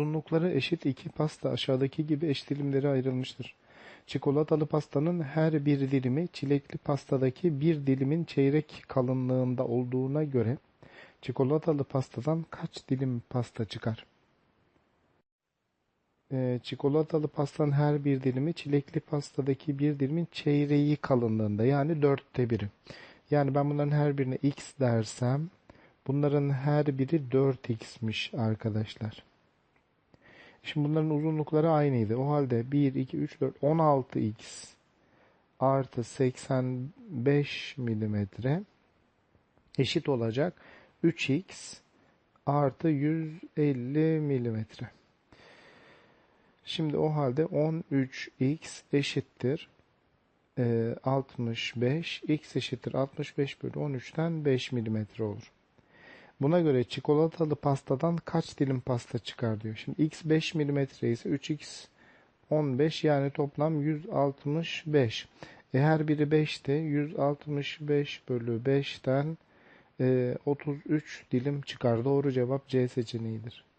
Uzunlukları eşit iki pasta aşağıdaki gibi eş dilimlere ayrılmıştır. Çikolatalı pastanın her bir dilimi çilekli pastadaki bir dilimin çeyrek kalınlığında olduğuna göre çikolatalı pastadan kaç dilim pasta çıkar? Ee, çikolatalı pastanın her bir dilimi çilekli pastadaki bir dilimin çeyreği kalınlığında yani dörtte biri. Yani ben bunların her birine x dersem bunların her biri 4x'miş arkadaşlar. Şimdi bunların uzunlukları aynıydı. O halde 1, 2, 3, 4, 16x artı 85 milimetre eşit olacak 3x artı 150 milimetre. Şimdi o halde 13x eşittir 65, e, x eşittir 65 bölü 13'ten 5 milimetre olur. Buna göre çikolatalı pastadan kaç dilim pasta çıkar diyor. Şimdi x 5 mm ise 3x 15 yani toplam 165. E her biri 5'te 165 bölü 5'ten e, 33 dilim çıkar. Doğru cevap C seçeneğidir.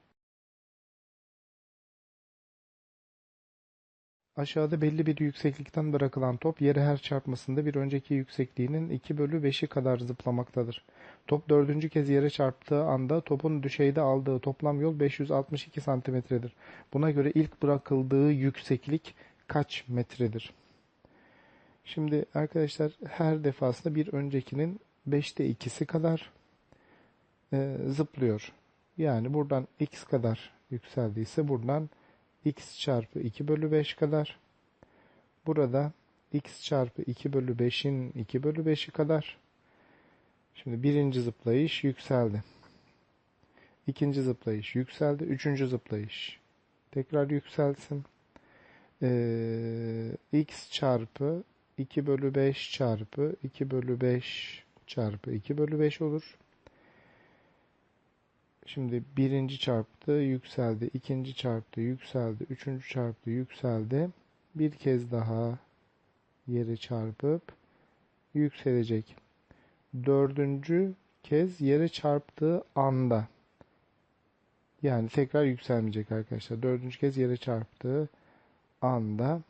Aşağıda belli bir yükseklikten bırakılan top yere her çarpmasında bir önceki yüksekliğinin 2 bölü 5'i kadar zıplamaktadır. Top dördüncü kez yere çarptığı anda topun düşeyde aldığı toplam yol 562 santimetredir. Buna göre ilk bırakıldığı yükseklik kaç metredir? Şimdi arkadaşlar her defasında bir öncekinin 5'te 2'si kadar e, zıplıyor. Yani buradan x kadar yükseldiyse buradan x çarpı 2 bölü 5 kadar. Burada x çarpı 2 bölü 5'in 2 bölü 5'i kadar. Şimdi birinci zıplayış yükseldi. İkinci zıplayış yükseldi. Üçüncü zıplayış tekrar yükselsin. Ee, x çarpı 2 bölü 5 çarpı 2 bölü 5 çarpı 2 bölü 5 olur. Şimdi birinci çarptı, yükseldi. ikinci çarptı, yükseldi. Üçüncü çarptı, yükseldi. Bir kez daha yere çarpıp yükselecek. Dördüncü kez yere çarptığı anda yani tekrar yükselmeyecek arkadaşlar. Dördüncü kez yere çarptığı anda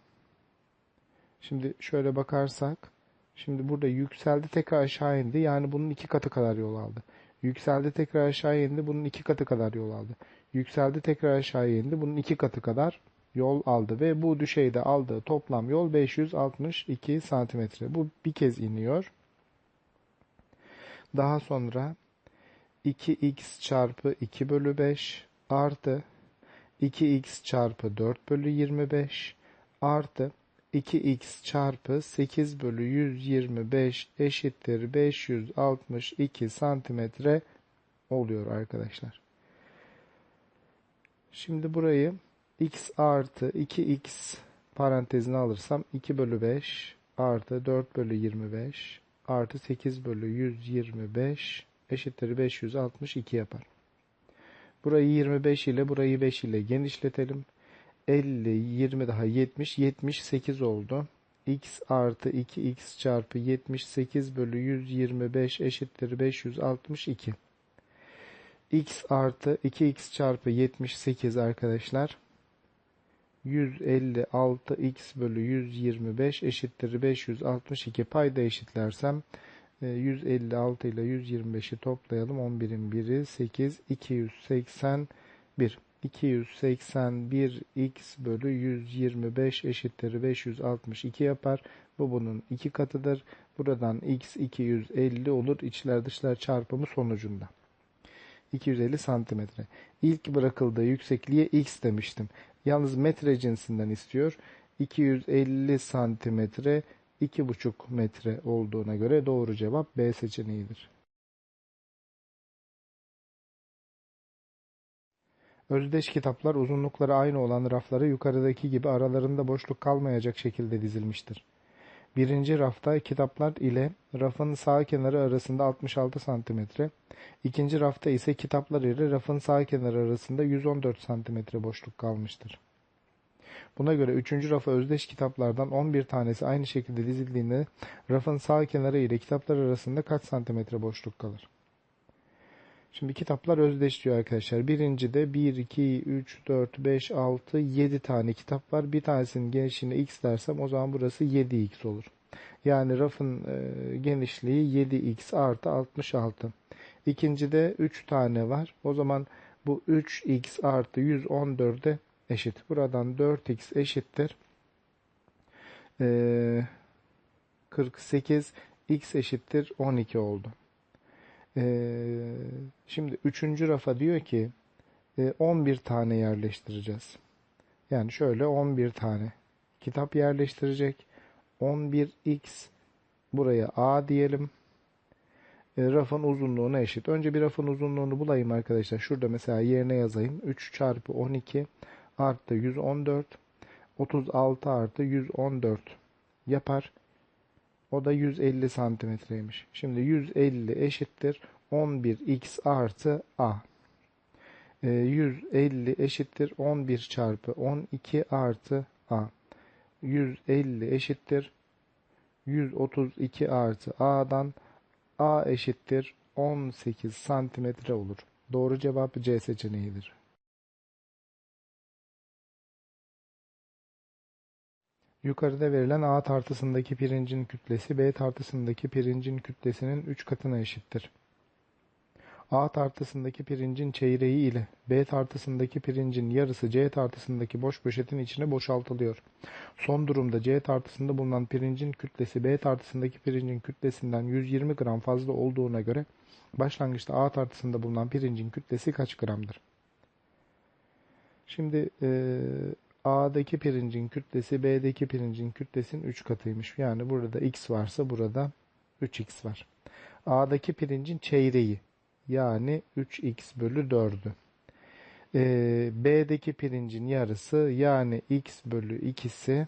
şimdi şöyle bakarsak şimdi burada yükseldi tekrar aşağı indi. Yani bunun iki katı kadar yol aldı. Yükseldi tekrar aşağı indi. Bunun iki katı kadar yol aldı. Yükseldi tekrar aşağı indi. Bunun iki katı kadar yol aldı ve bu düşeyde aldığı toplam yol 562 santimetre. Bu bir kez iniyor. Daha sonra 2x çarpı 2 bölü 5 artı 2x çarpı 4 bölü 25 artı 2x çarpı 8 bölü 125 eşittir 562 santimetre oluyor arkadaşlar. Şimdi burayı x artı 2x parantezine alırsam 2 bölü 5 artı 4 bölü 25 artı 8 bölü 125 eşittir 562 yapar. Burayı 25 ile burayı 5 ile genişletelim. 50, 20 daha 70, 78 oldu. x artı 2x çarpı 78 bölü 125 eşittir 562. x artı 2x çarpı 78 arkadaşlar. 156x bölü 125 eşittir 562 payda eşitlersem 156 ile 125'i toplayalım 11'in biri 8 281 281x bölü 125 eşittir 562 yapar. Bu bunun iki katıdır. Buradan x 250 olur. İçler dışlar çarpımı sonucunda. 250 santimetre. İlk bırakıldığı yüksekliğe x demiştim. Yalnız metre cinsinden istiyor. 250 santimetre 2,5 metre olduğuna göre doğru cevap B seçeneğidir. Özdeş kitaplar uzunlukları aynı olan rafları yukarıdaki gibi aralarında boşluk kalmayacak şekilde dizilmiştir. Birinci rafta kitaplar ile rafın sağ kenarı arasında 66 cm, ikinci rafta ise kitaplar ile rafın sağ kenarı arasında 114 cm boşluk kalmıştır. Buna göre üçüncü rafa özdeş kitaplardan 11 tanesi aynı şekilde dizildiğinde rafın sağ kenarı ile kitaplar arasında kaç santimetre boşluk kalır? Şimdi kitaplar özdeşliyor arkadaşlar. Birincide 1, 2, 3, 4, 5, 6, 7 tane kitap var. Bir tanesinin genişliğine x dersem o zaman burası 7x olur. Yani rafın e, genişliği 7x artı 66. İkincide 3 tane var. O zaman bu 3x artı 114'e eşit. Buradan 4x eşittir. E, 48 x eşittir 12 oldu. Ee, şimdi üçüncü rafa diyor ki e, 11 tane yerleştireceğiz. Yani şöyle 11 tane kitap yerleştirecek. 11x buraya a diyelim. E, rafın uzunluğuna eşit. Önce bir rafın uzunluğunu bulayım arkadaşlar. Şurada mesela yerine yazayım. 3 çarpı 12 artı 114 36 artı 114 yapar. O da 150 santimetreymiş. Şimdi 150 eşittir 11x artı a. E, 150 eşittir 11 çarpı 12 artı a. 150 eşittir 132 artı a'dan a eşittir 18 santimetre olur. Doğru cevap C seçeneğidir. Yukarıda verilen A tartısındaki pirincin kütlesi B tartısındaki pirincin kütlesinin 3 katına eşittir. A tartısındaki pirincin çeyreği ile B tartısındaki pirincin yarısı C tartısındaki boş poşetin içine boşaltılıyor. Son durumda C tartısında bulunan pirincin kütlesi B tartısındaki pirincin kütlesinden 120 gram fazla olduğuna göre başlangıçta A tartısında bulunan pirincin kütlesi kaç gramdır? Şimdi e, A'daki pirincin kütlesi B'deki pirincin kütlesinin 3 katıymış. Yani burada X varsa burada 3X var. A'daki pirincin çeyreği yani 3X bölü 4'ü. Ee, B'deki pirincin yarısı yani X bölü 2'si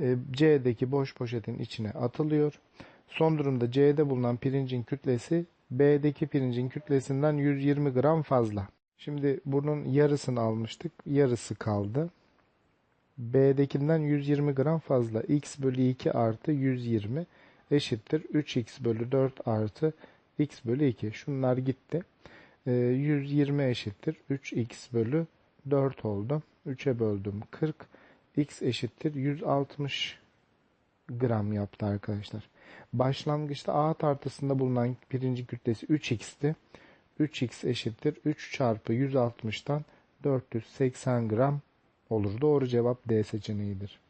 e, C'deki boş poşetin içine atılıyor. Son durumda C'de bulunan pirincin kütlesi B'deki pirincin kütlesinden 120 gram fazla. Şimdi bunun yarısını almıştık. Yarısı kaldı. B'dekinden 120 gram fazla. X bölü 2 artı 120 eşittir. 3x bölü 4 artı x bölü 2. Şunlar gitti. E, 120 eşittir. 3x bölü 4 oldu. 3'e böldüm 40. x eşittir. 160 gram yaptı arkadaşlar. Başlangıçta A tartısında bulunan pirinci kütlesi 3x'ti. 3x eşittir 3 çarpı 160'tan 480 gram olur. Doğru cevap D seçeneğidir.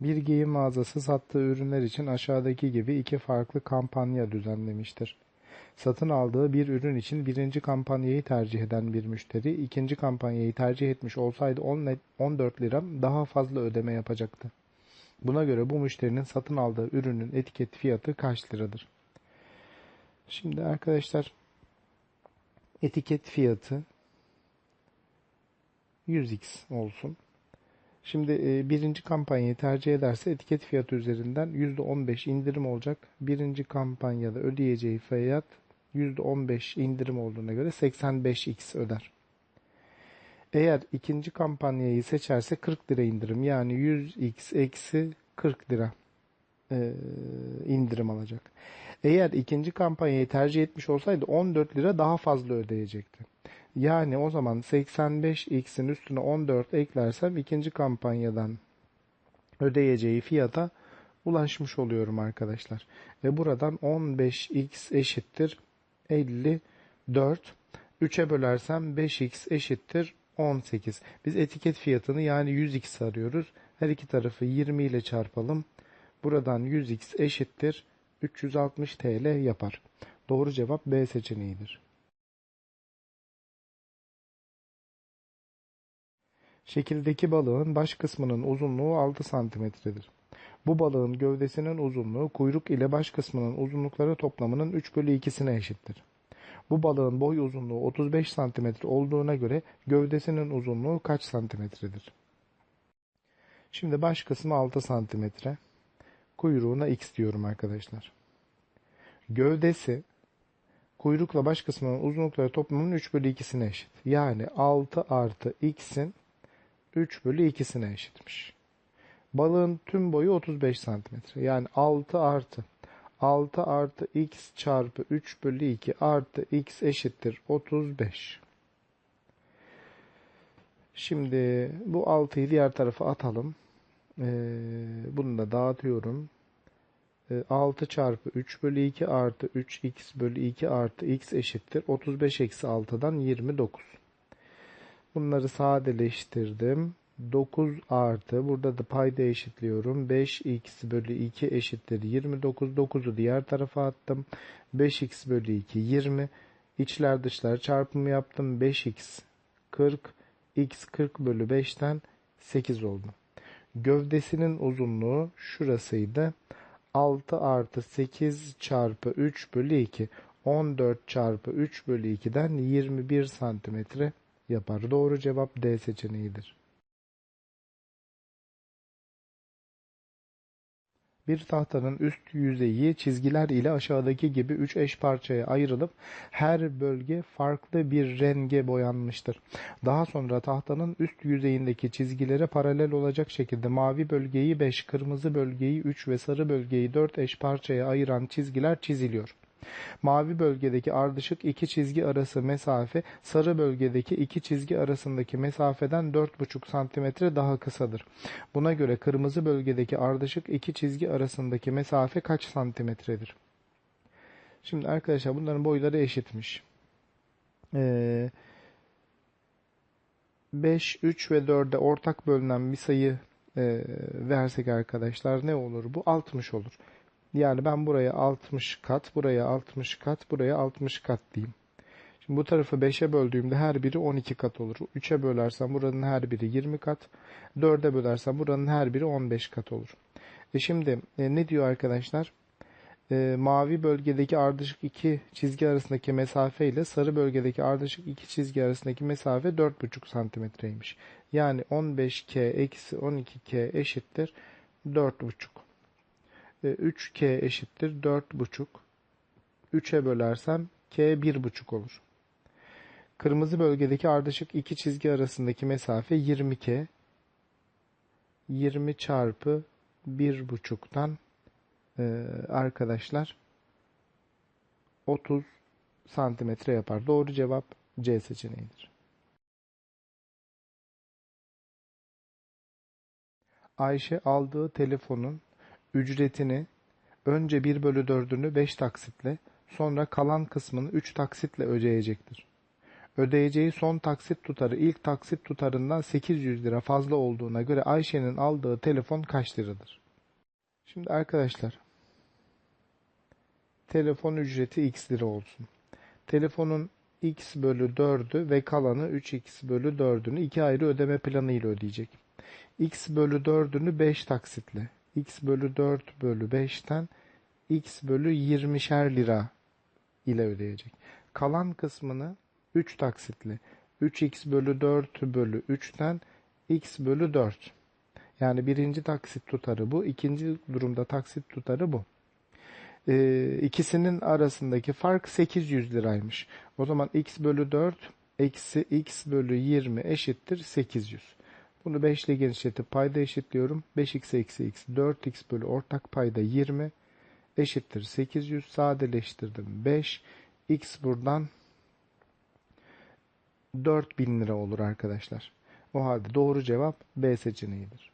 Bir giyim mağazası sattığı ürünler için aşağıdaki gibi iki farklı kampanya düzenlemiştir. Satın aldığı bir ürün için birinci kampanyayı tercih eden bir müşteri, ikinci kampanyayı tercih etmiş olsaydı 14 lira daha fazla ödeme yapacaktı. Buna göre bu müşterinin satın aldığı ürünün etiket fiyatı kaç liradır? Şimdi arkadaşlar etiket fiyatı 100x olsun. Şimdi e, birinci kampanyayı tercih ederse etiket fiyatı üzerinden %15 indirim olacak. Birinci kampanyada ödeyeceği fiyat %15 indirim olduğuna göre 85x öder. Eğer ikinci kampanyayı seçerse 40 lira indirim yani 100x eksi 40 lira e, indirim alacak. Eğer ikinci kampanyayı tercih etmiş olsaydı 14 lira daha fazla ödeyecekti. Yani o zaman 85x'in üstüne 14 eklersem ikinci kampanyadan ödeyeceği fiyata ulaşmış oluyorum arkadaşlar. Ve buradan 15x eşittir 54. 3'e bölersem 5x eşittir 18. Biz etiket fiyatını yani 100x arıyoruz. Her iki tarafı 20 ile çarpalım. Buradan 100x eşittir 360 TL yapar. Doğru cevap B seçeneğidir. Şekildeki balığın baş kısmının uzunluğu 6 santimetredir. Bu balığın gövdesinin uzunluğu kuyruk ile baş kısmının uzunlukları toplamının 3 bölü 2'sine eşittir. Bu balığın boy uzunluğu 35 santimetre olduğuna göre gövdesinin uzunluğu kaç santimetredir? Şimdi baş kısmı 6 santimetre. Kuyruğuna x diyorum arkadaşlar. Gövdesi kuyrukla baş kısmının uzunlukları toplamının 3 bölü 2'sine eşit. Yani 6 artı x'in 3 bölü 2'sine eşitmiş. Balığın tüm boyu 35 santimetre. Yani 6 artı 6 artı x çarpı 3 bölü 2 artı x eşittir 35. Şimdi bu 6'yı diğer tarafa atalım. Ee, bunu da dağıtıyorum. Ee, 6 çarpı 3 bölü 2 artı 3x bölü 2 artı x eşittir. 35 eksi 6'dan 29. Bunları sadeleştirdim. 9 artı burada da payda eşitliyorum. 5x bölü 2 eşittir 29. 9'u diğer tarafa attım. 5x bölü 2 20. İçler dışlar çarpımı yaptım. 5x 40. x 40 bölü 5'ten 8 oldu. Gövdesinin uzunluğu şurasıydı. 6 artı 8 çarpı 3 bölü 2. 14 çarpı 3 bölü 2'den 21 santimetre yapar. Doğru cevap D seçeneğidir. Bir tahtanın üst yüzeyi çizgiler ile aşağıdaki gibi üç eş parçaya ayrılıp her bölge farklı bir renge boyanmıştır. Daha sonra tahtanın üst yüzeyindeki çizgilere paralel olacak şekilde mavi bölgeyi 5, kırmızı bölgeyi 3 ve sarı bölgeyi 4 eş parçaya ayıran çizgiler çiziliyor. Mavi bölgedeki ardışık iki çizgi arası mesafe sarı bölgedeki iki çizgi arasındaki mesafeden 4,5 santimetre daha kısadır. Buna göre kırmızı bölgedeki ardışık iki çizgi arasındaki mesafe kaç santimetredir? Şimdi arkadaşlar bunların boyları eşitmiş. Ee, 5, 3 ve 4'e ortak bölünen bir sayı e, versek arkadaşlar ne olur? Bu 60 olur. Yani ben buraya 60 kat, buraya 60 kat, buraya 60 kat diyeyim. Şimdi bu tarafı 5'e böldüğümde her biri 12 kat olur. 3'e bölersem buranın her biri 20 kat. 4'e bölersem buranın her biri 15 kat olur. E şimdi e, ne diyor arkadaşlar? E, mavi bölgedeki ardışık iki çizgi arasındaki mesafe ile sarı bölgedeki ardışık iki çizgi arasındaki mesafe 4,5 santimetreymiş. Yani 15K eksi 12K eşittir 4,5. 3k eşittir 4,5. 3'e bölersem k 1,5 olur. Kırmızı bölgedeki ardışık iki çizgi arasındaki mesafe 20k. 20 çarpı 1,5'tan e, arkadaşlar 30 santimetre yapar. Doğru cevap C seçeneğidir. Ayşe aldığı telefonun ücretini önce 1 bölü 4'ünü 5 taksitle sonra kalan kısmını 3 taksitle ödeyecektir. Ödeyeceği son taksit tutarı ilk taksit tutarından 800 lira fazla olduğuna göre Ayşe'nin aldığı telefon kaç liradır? Şimdi arkadaşlar telefon ücreti x lira olsun. Telefonun x bölü 4'ü ve kalanı 3x bölü 4'ünü iki ayrı ödeme planı ile ödeyecek. x bölü 4'ünü 5 taksitle x bölü 4 bölü 5'ten x bölü 20'şer lira ile ödeyecek. Kalan kısmını 3 taksitle 3x bölü 4 bölü 3'ten x bölü 4. Yani birinci taksit tutarı bu. ikinci durumda taksit tutarı bu. Ee, ikisinin arasındaki fark 800 liraymış. O zaman x bölü 4 eksi x bölü 20 eşittir 800. Bunu 5 ile genişletip payda eşitliyorum. 5x eksi x 4x bölü ortak payda 20 eşittir 800 sadeleştirdim 5 x buradan 4000 lira olur arkadaşlar. O halde doğru cevap B seçeneğidir.